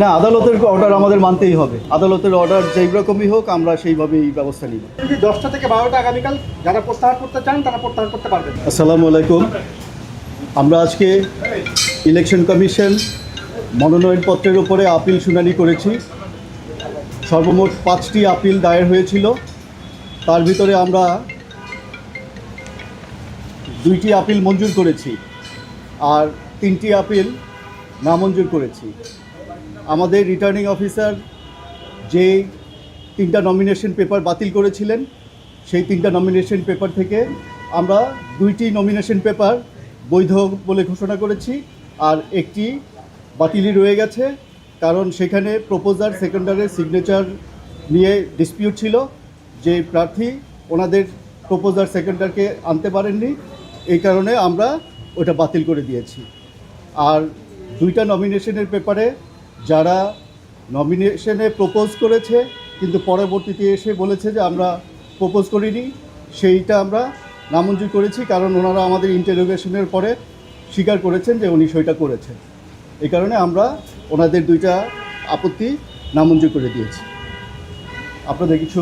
না আদালতের অর্ডার আমাদের মানতেই হবে। আদালতের অর্ডার যেই রকমই হোক আমরা সেইভাবেই ব্যবস্থা নিব। দশটা থেকে বারোটা আগামীকাল যারা প্রত্যাহার করতে চান তারা প্রত্যাহার করতে পারবেন। আসসালামু আলাইকুম। আমরা আজকে ইলেকশন কমিশন মনোনয়নপত্রের উপরে আপিল শুনানি করেছি। সর্বমোট পাঁচটি আপিল দায়ের হয়েছিল। তার ভিতরে আমরা দুইটি আপিল মঞ্জুর করেছি আর তিনটি আপিল নামঞ্জুর করেছি। আমাদের রিটার্নিং অফিসার যে তিনটা নমিনেশন পেপার বাতিল করেছিলেন, সেই তিনটা নমিনেশন পেপার থেকে আমরা দুইটি নমিনেশন পেপার বৈধ বলে ঘোষণা করেছি আর একটি বাতিলই রয়ে গেছে। কারণ সেখানে প্রপোজার সেকেন্ডারের সিগনেচার নিয়ে ডিসপিউট ছিল। যে প্রার্থী ওনাদের প্রপোজার সেকেন্ডারকে আনতে পারেননি, এই কারণে আমরা ওটা বাতিল করে দিয়েছি। আর দুইটা নমিনেশনের পেপারে যারা নমিনেশনে প্রপোজ করেছে কিন্তু পরবর্তীতে এসে বলেছে যে আমরা প্রপোজ করিনি সেইটা আমরা নামঞ্জুর করেছি কারণ ওনারা আমাদের ইন্টারোগেশনের পরে স্বীকার করেছেন যে উনি সইটা করেছেন এই কারণে আমরা ওনাদের দুইটা আপত্তি নামঞ্জুর করে দিয়েছি আপনাদের কিছু।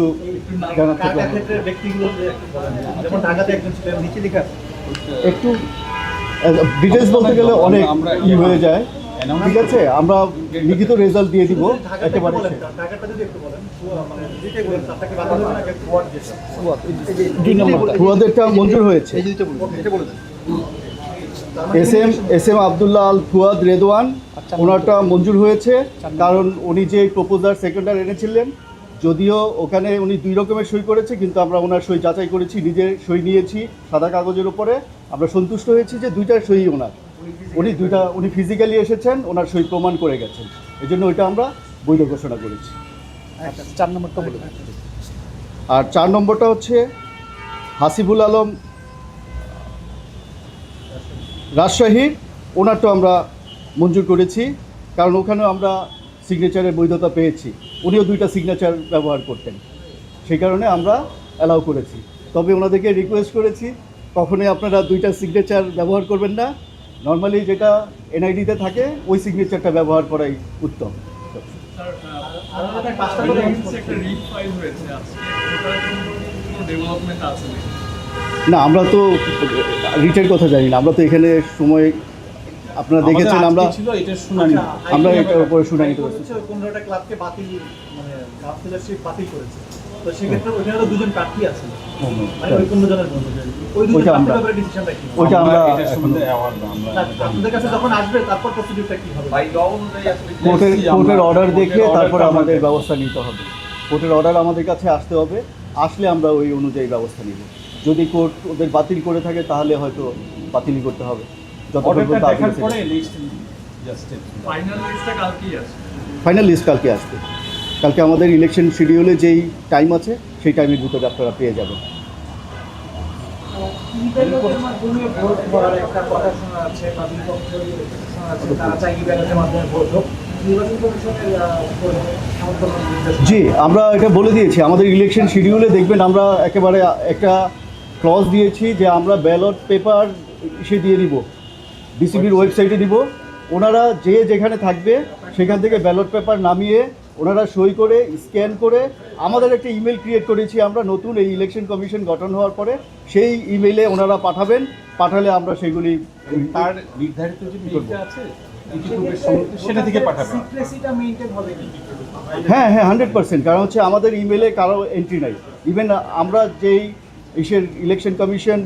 একটু ডিটেলস বলতে গেলে অনেক ই হয়ে যায় ঠিক আছে আমরা লিখিত রেজাল্ট দিয়ে দিব একেবারে মানে ফুয়াদেরটা মঞ্জুর হয়েছে। S M S M Abdullah Al Fuad Redwan ওনারটা মঞ্জুর হয়েছে কারণ উনি যে প্রপোজার সেকেন্ডার এনেছিলেন যদিও ওখানে উনি দুই রকমের সই করেছে কিন্তু আমরা ওনার সই যাচাই করেছি নিজের সই নিয়েছি সাদা কাগজের উপরে। আমরা সন্তুষ্ট হয়েছি যে দুইটা সই ওনার। উনি দুইটা উনি ফিজিক্যালি এসেছেন ওনার সই প্রমাণ করে গেছেন। এই জন্য ওইটা আমরা বৈধ ঘোষণা করেছি। আচ্ছা, চার নম্বরটা বলে আর চার নম্বরটা হচ্ছে হাসিবুল আলম রাজশাহীর ওনারটা আমরা মঞ্জুর করেছি কারণ ওখানেও আমরা সিগনেচারের বৈধতা পেয়েছি। উনিও দুইটা সিগনেচার ব্যবহার করতেন। সেই কারণে আমরা অ্যালাউ করেছি। তবে ওনাদেরকে রিকোয়েস্ট করেছি কখনোই আপনারা দুইটা সিগনেচার ব্যবহার করবেন না। নর্মালি যেটা এনআইডিতে থাকে ওই সিগনেচারটা ব্যবহার করাই উত্তম? না আমরা তো রিটের কথা জানি না। আমরা তো এখানে সময় আপনারা দেখেছেন আমরা শুনানি। আমরা এটার উপরে শুনানি করেছি। পনেরোটা ক্লাবকে বাতিল মানে কাউন্সিলরশিপ বাতিল করেছে। তো সেক্ষেত্রে ওইখানে তো দুজন প্রার্থী আছে মানে ওইটা আমরা-? ওইটা আমরা কোর্টের কোর্টের অর্ডার কোর্টের দেখে order তারপরে আমাদের ব্যবস্থা নিতে হবে। কোর্টের অর্ডার আমাদের কাছে আসতে হবে আসলে আমরা ওই অনুযায়ী ব্যবস্থা নিব। যদি কোর্ট ওদের বাতিল করে থাকে তাহলে হয়তো বাতিলই করতে হবে। অর্ডারটা দেখার পরে লিস্ট জাস্ট ফাইনাল লিস্টটা কালকেই আছে ফাইনাল লিস্ট কালকে আসবে। কালকে আমাদের ইলেকশন শিডিউলে যেই টাইম আছে সেই টাইমের ভিতরে আপনারা পেয়ে যাবেন জি আমরা এটা বলে দিয়েছি আমাদের ইলেকশন শিডিউলে দেখবেন আমরা একেবারে একটা ক্লজ দিয়েছি যে আমরা ব্যালট পেপার সে দিয়ে দিব বিসিবির ওয়েবসাইটে দিব। ওনারা যে যেখানে থাকবে সেখান থেকে ব্যালট পেপার নামিয়ে ওনারা সই করে স্ক্যান করে আমাদের একটা ইমেল ক্রিয়েট করেছি আমরা নতুন এই ইলেকশন কমিশন গঠন হওয়ার পরে সেই ইমেলে ওনারা পাঠাবেন পাঠালে আমরা সেগুলি তার নির্ধারিত যে আছে সেটা থেকে পাঠাবে সিক্রেসিটা মেইনটেইন হবে কি? হ্যাঁ হ্যাঁ হান্ড্রেড পার্সেন্ট কারণ হচ্ছে আমাদের ইমেলে কারও এন্ট্রি নাই। ইভেন আমরা যেই ইসের ইলেকশন কমিশন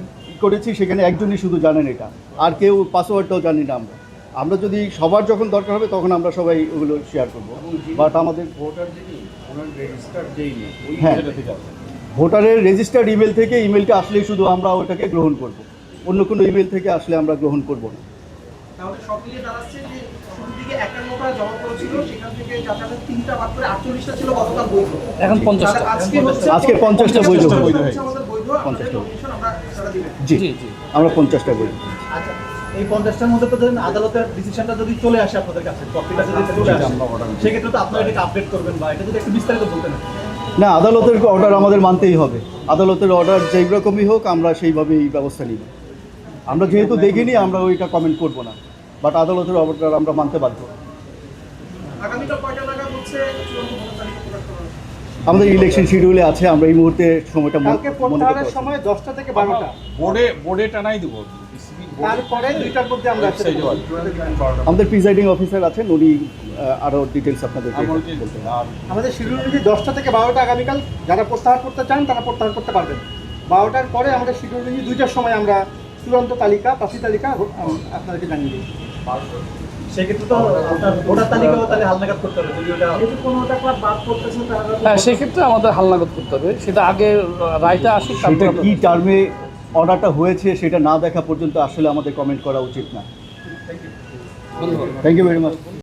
করেছি সেখানে একজনই শুধু জানেন এটা আর কেউ পাসওয়ার্ডটাও জানি না আমরা। আমরা যদি সবার যখন দরকার হবে তখন আমরা সবাই ওগুলো শেয়ার করব। বাট আমাদের ভোটার যিনি ওনার রেজিস্টার যেই ওই হ্যাঁ। জায়গা থেকে আসবে ভোটারের রেজিস্টার্ড ইমেল থেকে ইমেলটা আসলেই শুধু আমরা ওটাকে গ্রহণ করব। অন্য কোনো ইমেল থেকে আসলে আমরা গ্রহণ করব না। এখন পঞ্চাশটা। আজকে পঞ্চাশটা। পঞ্চাশটা। আমরা জি আমরা পঞ্চাশটা বই এই পঞ্চাশটার মধ্যে তো ধরেন আদালতের ডিসিশনটা যদি চলে আসে আপনাদের কাছে কপিটা যদি চলে আসে আমরা সেক্ষেত্রে তো আপনারা এটাকে আপডেট করবেন বা এটা যদি একটু বিস্তারিত বলতেন না আদালতের অর্ডার আমাদের মানতেই হবে। আদালতের অর্ডার যেই রকমই হোক আমরা সেইভাবেই ব্যবস্থা নিব। আমরা যেহেতু দেখিনি আমরা ওইটা কমেন্ট করব না। বাট আদালতের অর্ডার আমরা মানতে বাধ্য? আমাদের ইলেকশন শিডিউলে আছে আমরা এই মুহূর্তে সময়টা মনে- করতে। সময় দশটা থেকে বারোটা। বোর্ডে বোর্ডে টানাই দেবো। তারপরে দুইটার মধ্যে আমরা আমাদের প্রিজাইডিং অফিসার আছেন উনি আহ, আরও ডিটেলস। আর আমাদের শিডিউল অনুযায়ী দশটা থেকে বারোটা আগামীকাল যারা প্রত্যাহার করতে চান তারা প্রত্যাহার করতে পারবেন। বারোটার পরে আমাদের শিডিউল অনুযায়ী দুইটার সময় আমরা চূড়ান্ত তালিকা প্রার্থী তালিকা আপনাদেরকে জানিয়ে দিই। সেক্ষেত্রে তো হ্যাঁ সেক্ষেত্রে আমাদের হালনাগদ করতে হবে। সেটা আগে রায়টা আসুক কি টার্মে অর্ডারটা হয়েছে সেটা না দেখা পর্যন্ত আসলে আমাদের কমেন্ট করা উচিত না। Thank you very much